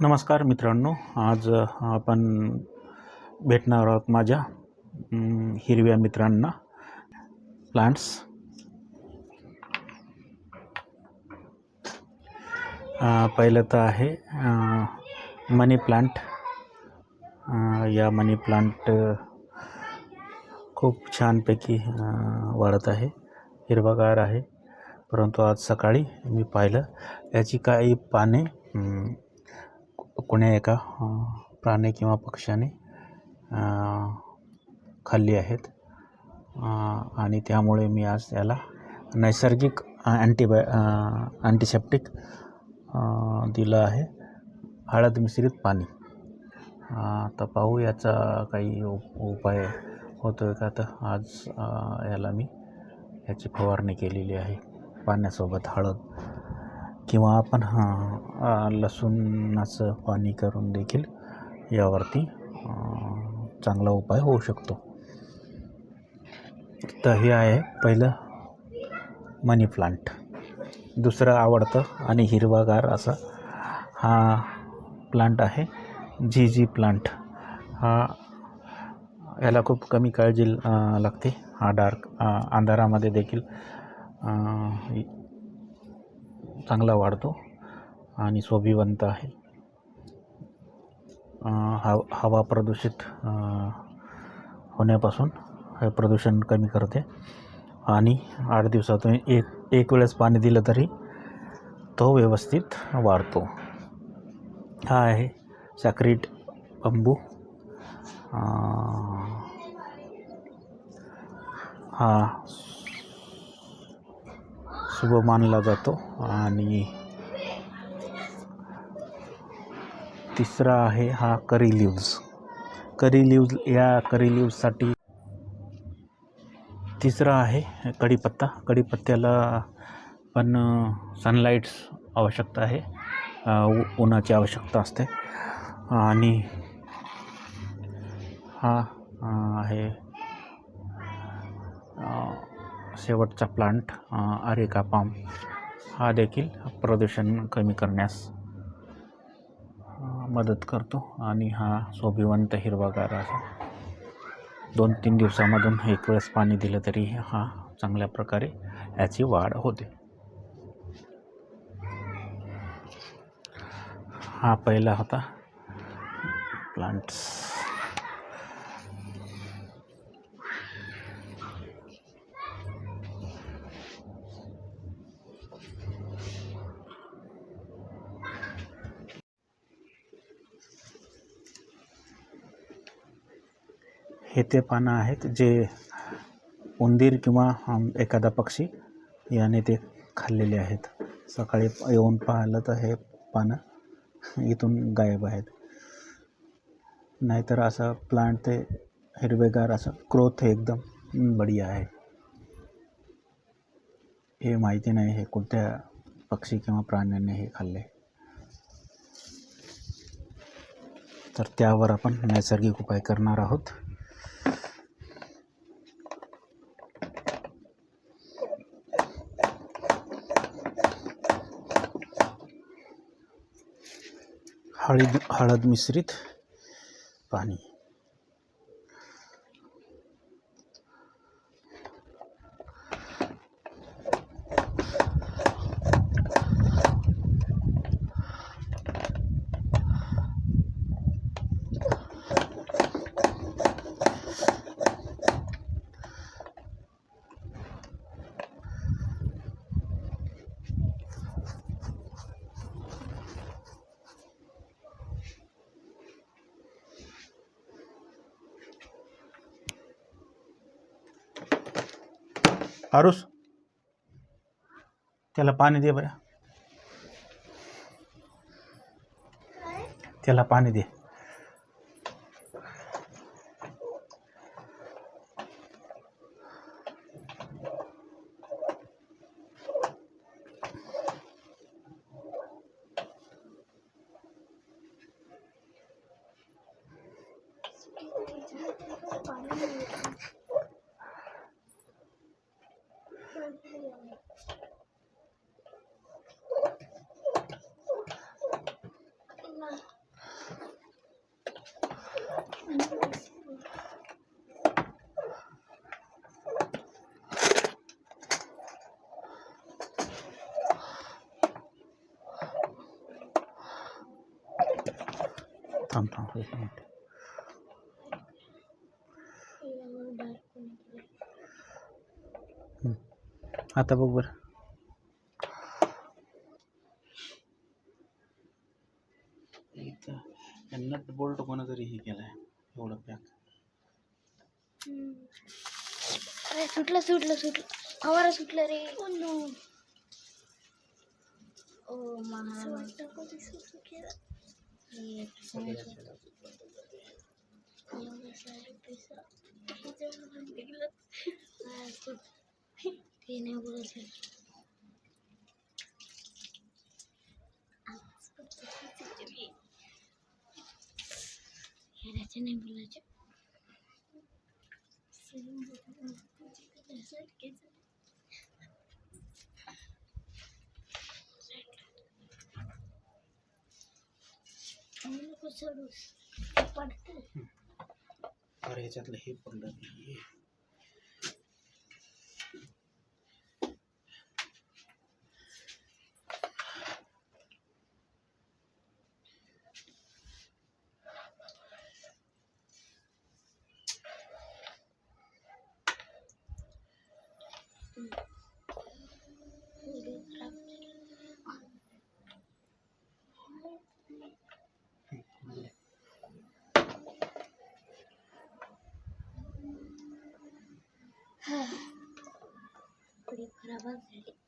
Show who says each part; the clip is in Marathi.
Speaker 1: नमस्कार मित्रांनो आज आपण भेटणार आहोत माझ्या हिरव्या मित्रांना प्लांट्स पहिलं तर आहे मनी प्लांट या मनी प्लांट खूप छानपैकी वाढत आहे हिरवागार आहे. परंतु आज सकाळी मी पाहिलं याची काही पाने कोण्या एका प्राणी किंवा पक्ष्याने खाल्ली आहेत. आणि त्यामुळे मी आज याला नैसर्गिक अँटीबाय अँटीसेप्टिक दिलं आहे. हळद मिश्रित पाणी. तर पाहू याचा काही उप उपाय होतो आहे का तर आज याला मी याची फवारणी केलेली आहे. पाण्यासोबत हळद. किंवा आपण हां लसूणाचं पाणी करून देखील यावरती चांगला उपाय होऊ शकतो. तर हे आहे पहिलं मनी प्लांट. दुसरं आवडतं आणि हिरवागार असा हा प्लांट आहे जी जी प्लांट. हा याला खूप कमी काळजी लागते. हा डार्क अंधारामध्ये देखील चांगला वाढतो आणि स्वाभिवंत आहे. अ, हव हवा प्रदूषित होण्यापासून हे प्रदूषण कमी करते. आणि आठ दिवसातून एक एक वेळेस पाणी दिलं तरी तो व्यवस्थित वाढतो. हा आहे साक्रीट बांबू. हा शुभ मानला जातो. आणि तिसरा आहे हा करी लिव्ज करी लिव्ज या करी लिव्जसाठी तिसरा आहे कढीपत्ता. कढीपत्त्याला पण सनलाईट्स आवश्यकता आहे. उन्हाची आवश्यकता असते. आणि हा आहे शेवटचा प्लांट अरेका पाम हा देखील प्रदूषण कमी करण्यास मदत करतो आणि हा शोभिवंत हिरवागार असा. दोन तीन दिवसामधून एक वेळेस पाणी दिलं तरी हा चांगल्या प्रकारे याची वाढ होते. हा पहिला होता. प्लांट्स हे ते पानं आहेत जे उंदीर किंवा एखादा पक्षी याने ते खाल्लेले आहेत. सकाळी येऊन पाहिलं तर हे पानं इथून गायब आहेत. नाहीतर असं प्लांट ते हिरवेगार असं क्रोथ एकदम बढिया आहे. हे माहिती नाही हे कोणत्या पक्षी किंवा प्राण्याने हे खाल्ले. तर त्यावर आपण नैसर्गिक उपाय करणार आहोत. हळद हळद मिश्रित पाणी आरुस त्याला पाणी दे बरं. त्याला पाणी दे. थांब थांब एक मिनिट. हं. आता बघ बरं. इथं नट बोल्ट कोणा तरी हे केलं आहे एवढं पॅक
Speaker 2: अरे सुटलं सुटलं सुटलं. फवारा सुटलं रे. ओ महाराज. ते नाही बोलायचं याच्याने नाही बोलायचं
Speaker 1: अरे ह्याच्यातलं हे पडलं नाही これから忘れて。